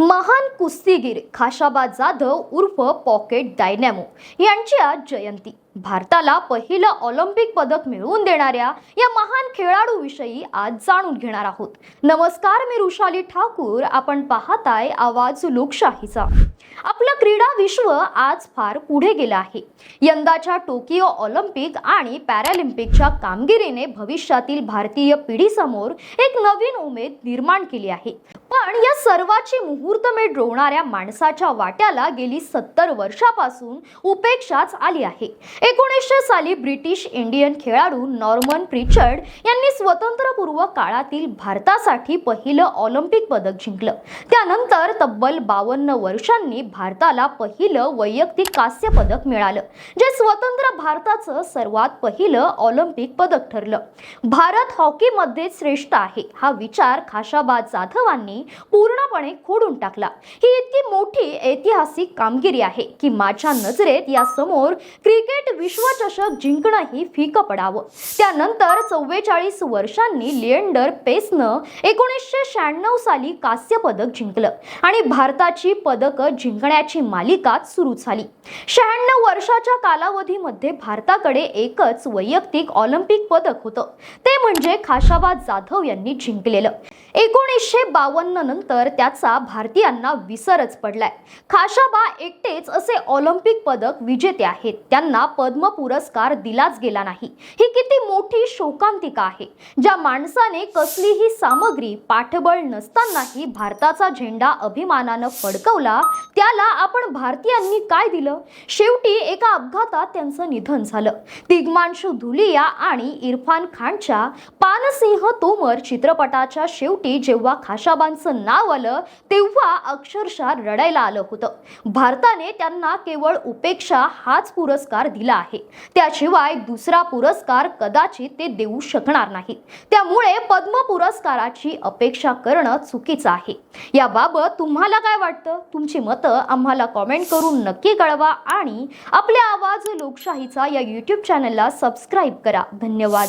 महान कुस्तीगीर खाशाबा जाधव उर्फ पॉकेट डायनॅमो यांची आज जयंती. भारताला पहिलं ऑलिम्पिक पदक मिळवून देणाऱ्या या महान खेळाडूविषयी आज जाणून घेणार आहोत. नमस्कार मी रुशाली ठाकूर. आपण पाहताय आवाज लोकशाहीचा. आपलं क्रीडा विश्व आज फार पुढे गेलं आहे. यंदाच्या टोकियो ऑलिम्पिक आणि पॅरालिम्पिकच्या कामगिरीने भविष्यातील भारतीय पिढीसमोर एक नवीन उमेद निर्माण केली आहे. पण या सर्वाची मुहूर्तमेढ रोवणाऱ्या माणसाच्या वाट्याला गेली सत्तर वर्षापासून उपेक्षाच आली आहे. एकोणीसशे साली ब्रिटिश इंडियन खेळाडू नॉर्मन प्रिचर्ड यांनी स्वतंत्रपूर्व काळातील भारतासाठी पहिलं ऑलिम्पिक पदक जिंकलं. त्यानंतर तब्बल बावन्न वर्षांनी भारताला पहिलं वैयक्तिक कांस्य पदक मिळालं जे स्वतंत्र भारताचं सर्वात पहिलं ऑलिम्पिक पदक ठरलं. भारत हॉकीमध्ये श्रेष्ठ आहे हा विचार खाशाबा जाधवांनी पूर्णपणे खोडून टाकला. ही इतकी मोठी ऐतिहासिक कामगिरी आहे की माझ्या नजरेत या समोर क्रिकेट विश्वचषक जिंकणंही फिकं पडावं. त्यानंतर चव्वेचाळीस वर्षांनी लिएंडर पेसनं एकोणीसशे शहाण्णव साली कांस्य पदक जिंकलं आणि भारताची पदकं जिंकण्याची मालिकाच सुरू झाली. शहाण्णव वर्षाच्या कालावधीमध्ये भारताकडे एकच वैयक्तिक ऑलिम्पिक पदक होतं. ते म्हणजे खाशाबा जाधव यांनी जिंकलेलं. एकोणीसशे बावन्न लग्नानंतर त्याचा भारतीयांना विसरच पडलाय. खाशाबा एकटेच असे ऑलिम्पिक पदक विजेते आहेत. त्यांना पद्म पुरस्कार दिलाच गेला नाही. ही किती मोठी शोकांतिका आहे. ज्या माणसाने कसलीही सामग्री पाठबळ नसतानाही भारताचा झेंडा अभिमानानं फडकवला त्याला आपण भारतीयांनी काय दिलं? शेवटी एका अपघातात त्यांचं निधन झालं. तिग्मांशू धुलिया आणि इरफान खानच्या पानसिंह तोमर चित्रपटाच्या शेवटी जेव्हा खाशाबांचे नाव आलं तेव्हा अक्षरशः रडायला आलं होतं. भारताने त्यांना केवळ उपेक्षा हाच पुरस्कार दिला आहे. त्याशिवाय दुसरा पुरस्कार कदाचित ते देऊ शकणार नाहीत त्यामुळे पद्म पुरस्काराची अपेक्षा करणं चुकीचं आहे. याबाबत तुम्हाला काय वाटतं? तुमची मतं आम्हाला कॉमेंट करून नक्की कळवा आणि आपल्या आवाज लोकशाहीचा या यूट्यूब चॅनलला सबस्क्राईब करा. धन्यवाद.